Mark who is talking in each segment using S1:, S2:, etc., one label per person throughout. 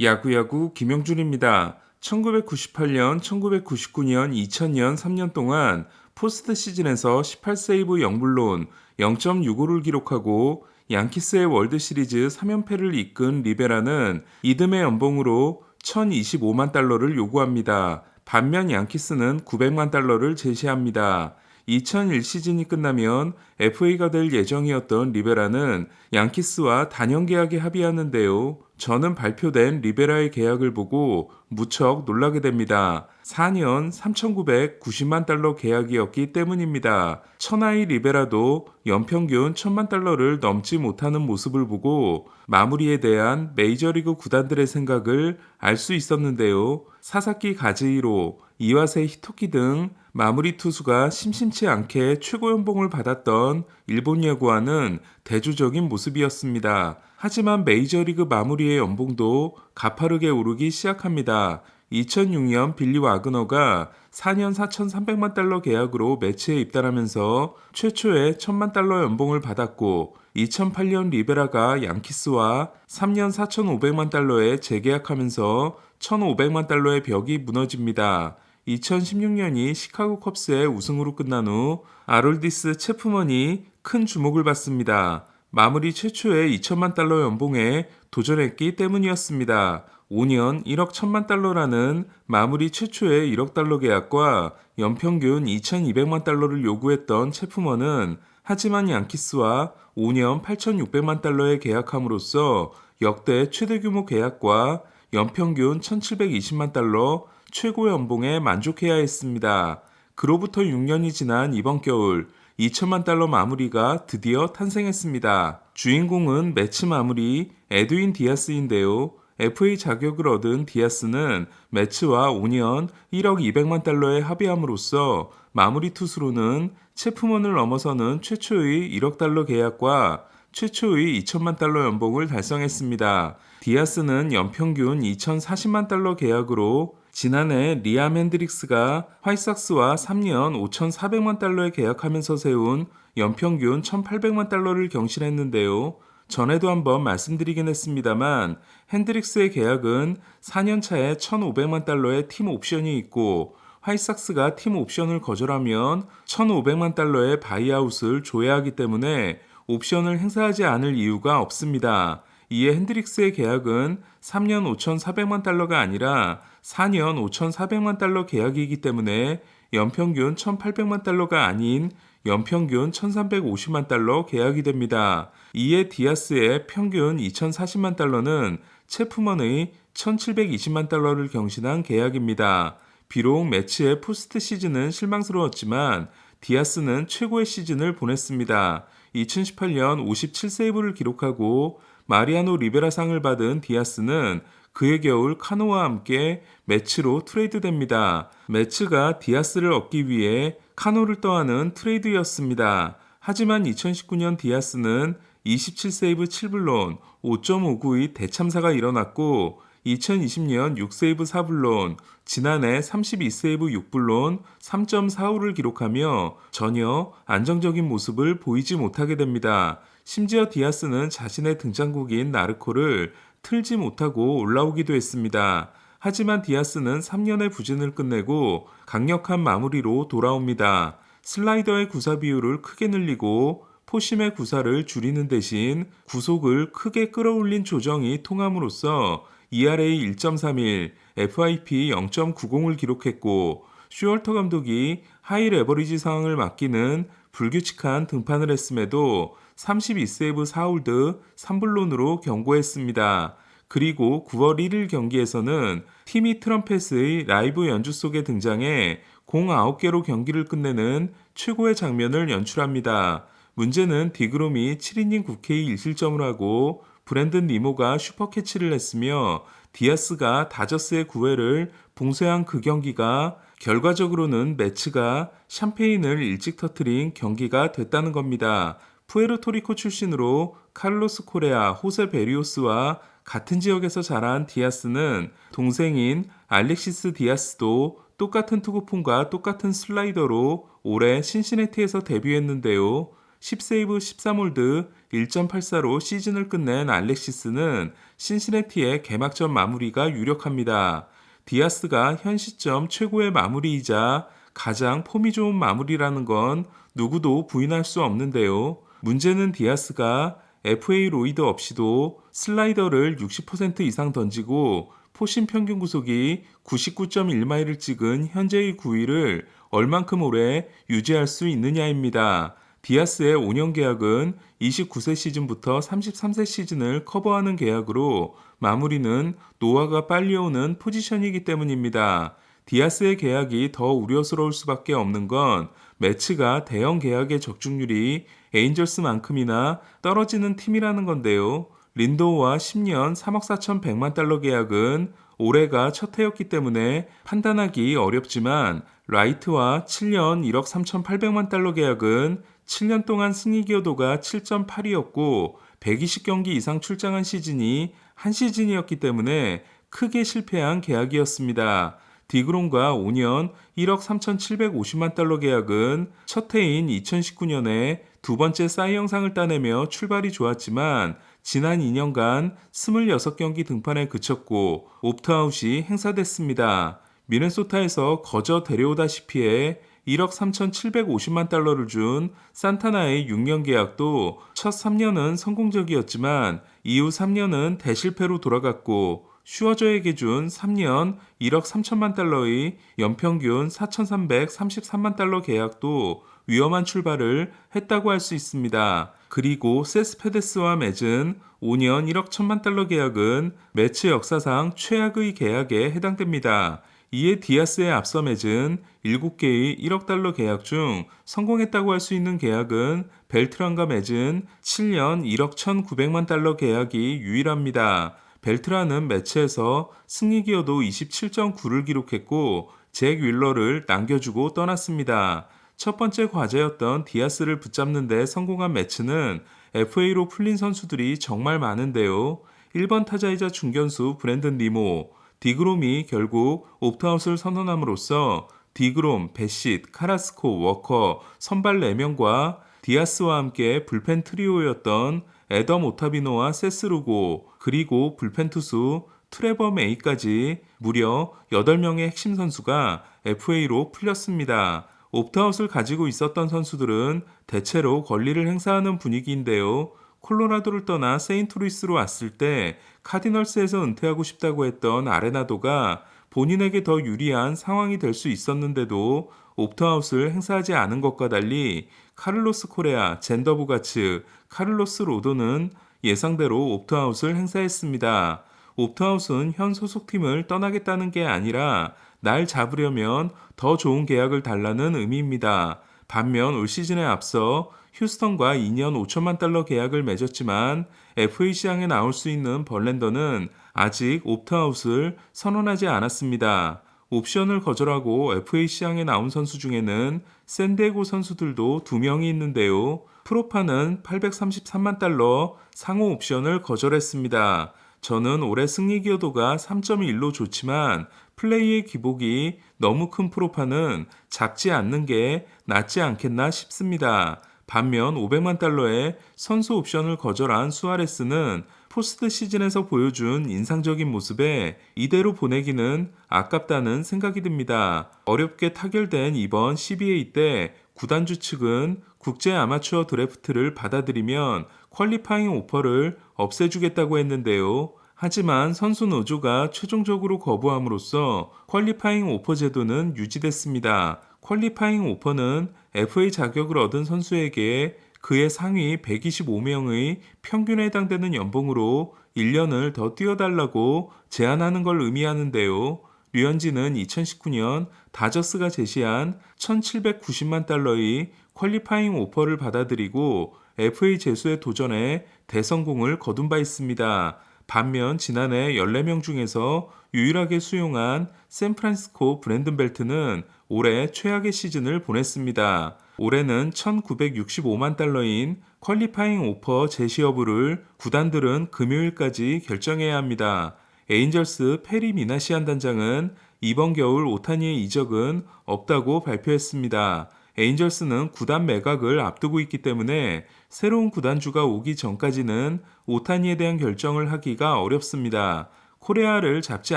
S1: 야구야구 김영준입니다. 1998년, 1999년, 2000년 3년 동안 포스트 시즌에서 18세이브 0불론 0.65를 기록하고 양키스의 월드 시리즈 3연패를 이끈 리베라는 이듬해 연봉으로 1025만 달러를 요구합니다. 반면 양키스는 900만 달러를 제시합니다. 2001 시즌이 끝나면 FA가 될 예정이었던 리베라는 양키스와 단연 계약에 합의하는데요. 저는 발표된 리베라의 계약을 보고 무척 놀라게 됩니다. 4년 3,990만 달러 계약이었기 때문입니다. 천하의 리베라도 연평균 1,000만 달러를 넘지 못하는 모습을 보고 마무리에 대한 메이저리그 구단들의 생각을 알 수 있었는데요. 사사키 가즈이로, 이와세 히토키 등 마무리 투수가 심심치 않게 최고 연봉을 받았던 일본 야구와는 대조적인 모습이었습니다. 하지만 메이저리그 마무리의 연봉도 가파르게 오르기 시작합니다. 2006년 빌리 와그너가 4년 4,300만 달러 계약으로 매치에 입단하면서 최초의 1,000만 달러 연봉을 받았고 2008년 리베라가 양키스와 3년 4,500만 달러에 재계약하면서 1,500만 달러의 벽이 무너집니다. 2016년이 시카고 컵스의 우승으로 끝난 후 아롤디스 체프먼이 큰 주목을 받습니다. 마무리 최초의 2천만 달러 연봉에 도전했기 때문이었습니다. 5년 1억 1천만 달러라는 마무리 최초의 1억 달러 계약과 연평균 2,200만 달러를 요구했던 체프먼은 하지만 양키스와 5년 8,600만 달러에 계약함으로써 역대 최대 규모 계약과 연평균 1,720만 달러 최고 연봉에 만족해야 했습니다. 그로부터 6년이 지난 이번 겨울 2천만 달러 마무리가 드디어 탄생했습니다. 주인공은 매치 마무리 에드윈 디아스인데요. FA 자격을 얻은 디아스는 매치와 5년 1억 200만 달러에 합의함으로써 마무리 투수로는 체프먼을 넘어서는 최초의 1억 달러 계약과 최초의 2천만 달러 연봉을 달성했습니다. 디아스는 연평균 2,040만 달러 계약으로 지난해 리암 핸드릭스가 화이삭스와 3년 5,400만 달러에 계약하면서 세운 연평균 1,800만 달러를 경신했는데요. 전에도 한번 말씀드리긴 했습니다만 핸드릭스의 계약은 4년 차에 1,500만 달러의 팀 옵션이 있고 화이삭스가 팀 옵션을 거절하면 1,500만 달러의 바이아웃을 줘야 하기 때문에 옵션을 행사하지 않을 이유가 없습니다. 이에 핸드릭스의 계약은 3년 5,400만 달러가 아니라 4년 5,400만 달러 계약이기 때문에 연평균 1,800만 달러가 아닌 연평균 1,350만 달러 계약이 됩니다. 이에 디아스의 평균 2,040만 달러는 체프먼의 1,720만 달러를 경신한 계약입니다. 비록 매치의 포스트 시즌은 실망스러웠지만 디아스는 최고의 시즌을 보냈습니다. 2018년 57세이브를 기록하고 마리아노 리베라상을 받은 디아스는 그해 겨울 카노와 함께 매치로 트레이드됩니다. 매치가 디아스를 얻기 위해 카노를 떠하는 트레이드였습니다. 하지만 2019년 디아스는 27세이브 7블론 5.59의 대참사가 일어났고 2020년 6세이브 4블론, 지난해 32세이브 6블론 3.45를 기록하며 전혀 안정적인 모습을 보이지 못하게 됩니다. 심지어 디아스는 자신의 등장곡인 나르코를 틀지 못하고 올라오기도 했습니다. 하지만 디아스는 3년의 부진을 끝내고 강력한 마무리로 돌아옵니다. 슬라이더의 구사 비율을 크게 늘리고 포심의 구사를 줄이는 대신 구속을 크게 끌어올린 조정이 통함으로써 ERA 1.31, FIP 0.90을 기록했고 슈얼터 감독이 하이 레버리지 상황을 맡기는 불규칙한 등판을 했음에도 32세이브 4홀드 3블론으로 경고했습니다. 그리고 9월 1일 경기에서는 티미 트럼펫의 라이브 연주 속에 등장해 공 9개로 경기를 끝내는 최고의 장면을 연출합니다. 문제는 디그롬이 7이닝 9K 1실점을 하고 브랜든 니모가 슈퍼캐치를 했으며 디아스가 다저스의 9회를 봉쇄한 그 경기가 결과적으로는 매치가 샴페인을 일찍 터트린 경기가 됐다는 겁니다. 푸에르토리코 출신으로 칼로스 코레아, 호세 베리오스와 같은 지역에서 자란 디아스는 동생인 알렉시스 디아스도 똑같은 투구폼과 똑같은 슬라이더로 올해 신시내티에서 데뷔했는데요. 10세이브 14몰드 1.84로 시즌을 끝낸 알렉시스는 신시내티의 개막전 마무리가 유력합니다. 디아스가 현 시점 최고의 마무리이자 가장 폼이 좋은 마무리라는 건 누구도 부인할 수 없는데요. 문제는 디아스가 FA 로이드 없이도 슬라이더를 60% 이상 던지고 포신 평균 구속이 99.1마일을 찍은 현재의 9위를 얼만큼 오래 유지할 수 있느냐입니다. 디아스의 5년 계약은 29세 시즌부터 33세 시즌을 커버하는 계약으로 마무리는 노화가 빨리 오는 포지션이기 때문입니다. 디아스의 계약이 더 우려스러울 수밖에 없는 건 매치가 대형 계약의 적중률이 에인절스만큼이나 떨어지는 팀이라는 건데요. 린도우와 10년 3억 4천100만 달러 계약은 올해가 첫 해였기 때문에 판단하기 어렵지만 라이트와 7년 1억 3천8백만 달러 계약은 7년 동안 승리 기여도가 7.8이었고 120경기 이상 출장한 시즌이 한 시즌이었기 때문에 크게 실패한 계약이었습니다. 디그론과 5년 1억 3,750만 달러 계약은 첫 해인 2019년에 두 번째 싸이 영상을 따내며 출발이 좋았지만 지난 2년간 26경기 등판에 그쳤고 옵트아웃이 행사됐습니다. 미네소타에서 거저 데려오다시피 해 1억 3,750만 달러를 준 산타나의 6년 계약도 첫 3년은 성공적이었지만 이후 3년은 대실패로 돌아갔고 슈어저에게 준 3년 1억 3천만 달러의 연평균 4,333만 달러 계약도 위험한 출발을 했다고 할 수 있습니다. 그리고 세스페데스와 맺은 5년 1억 1천만 달러 계약은 매치 역사상 최악의 계약에 해당됩니다. 이에 디아스에 앞서 맺은 7개의 1억 달러 계약 중 성공했다고 할 수 있는 계약은 벨트란과 맺은 7년 1억 1,900만 달러 계약이 유일합니다. 벨트란은 매치에서 승리 기여도 27.9를 기록했고 잭 윌러를 남겨주고 떠났습니다. 첫 번째 과제였던 디아스를 붙잡는 데 성공한 매치는 FA로 풀린 선수들이 정말 많은데요. 1번 타자이자 중견수 브랜든 니모, 디그롬이 결국 옵트아웃을 선언함으로써 디그롬, 베시트, 카라스코, 워커, 선발 4명과 디아스와 함께 불펜 트리오였던 에덤 오타비노와 세스루고 그리고 불펜 투수 트레버 메이까지 무려 8명의 핵심 선수가 FA로 풀렸습니다. 옵트아웃을 가지고 있었던 선수들은 대체로 권리를 행사하는 분위기인데요. 콜로라도를 떠나 세인트루이스로 왔을 때 카디널스에서 은퇴하고 싶다고 했던 아레나도가 본인에게 더 유리한 상황이 될 수 있었는데도 옵트아웃을 행사하지 않은 것과 달리 카를로스 코레아, 젠더부가츠, 카를로스 로도는 예상대로 옵트아웃을 행사했습니다. 옵트아웃은 현 소속팀을 떠나겠다는 게 아니라 날 잡으려면 더 좋은 계약을 달라는 의미입니다. 반면 올 시즌에 앞서 휴스턴과 2년 5천만 달러 계약을 맺었지만 FA 시장에 나올 수 있는 벌렌더는 아직 옵트아웃을 선언하지 않았습니다. 옵션을 거절하고 FA 시장에 나온 선수 중에는 샌디에고 선수들도 두 명이 있는데요. 프로파는 833만 달러 상호 옵션을 거절했습니다. 저는 올해 승리 기여도가 3.1로 좋지만 플레이의 기복이 너무 큰 프로파는 잡지 않는 게 낫지 않겠나 싶습니다. 반면 500만 달러의 선수 옵션을 거절한 수아레스는 포스트 시즌에서 보여준 인상적인 모습에 이대로 보내기는 아깝다는 생각이 듭니다. 어렵게 타결된 이번 CBA 때 구단주 측은 국제 아마추어 드래프트를 받아들이면 퀄리파잉 오퍼를 없애주겠다고 했는데요. 하지만 선수 노조가 최종적으로 거부함으로써 퀄리파잉 오퍼 제도는 유지됐습니다. 퀄리파잉 오퍼는 FA 자격을 얻은 선수에게 그의 상위 125명의 평균에 해당되는 연봉으로 1년을 더 뛰어달라고 제안하는 걸 의미하는데요. 류현진은 2019년 다저스가 제시한 1,790만 달러의 퀄리파잉 오퍼를 받아들이고 FA 제수에 도전해 대성공을 거둔 바 있습니다. 반면 지난해 14명 중에서 유일하게 수용한 샌프란시스코 브랜든 벨트는 올해 최악의 시즌을 보냈습니다. 올해는 1965만 달러인 퀄리파잉 오퍼 제시 여부를 구단들은 금요일까지 결정해야 합니다. 에인절스 페리 미나시안 단장은 이번 겨울 오타니의 이적은 없다고 발표했습니다. 에인절스는 구단 매각을 앞두고 있기 때문에 새로운 구단주가 오기 전까지는 오타니에 대한 결정을 하기가 어렵습니다. 코레아를 잡지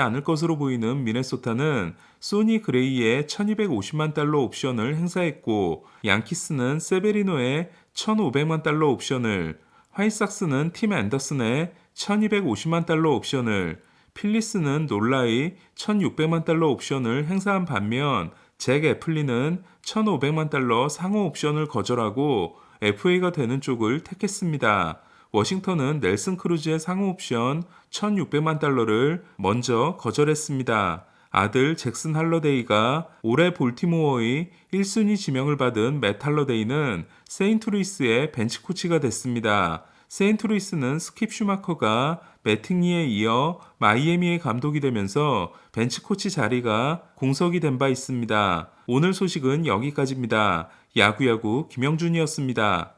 S1: 않을 것으로 보이는 미네소타는 소니 그레이의 1250만 달러 옵션을 행사했고 양키스는 세베리노의 1500만 달러 옵션을 화이삭스는 팀 앤더슨의 1250만 달러 옵션을 필리스는 놀라이 1600만 달러 옵션을 행사한 반면 잭 애플리는 1500만 달러 상호 옵션을 거절하고 FA가 되는 쪽을 택했습니다. 워싱턴은 넬슨 크루즈의 상호 옵션 1600만 달러를 먼저 거절했습니다. 아들 잭슨 할러데이가 올해 볼티모어의 1순위 지명을 받은 맷 할러데이는 세인트루이스의 벤치 코치가 됐습니다. 세인트루이스는 스킵 슈마커가 매팅리에 이어 마이애미의 감독이 되면서 벤치 코치 자리가 공석이 된 바 있습니다. 오늘 소식은 여기까지입니다. 야구야구 김영준이었습니다.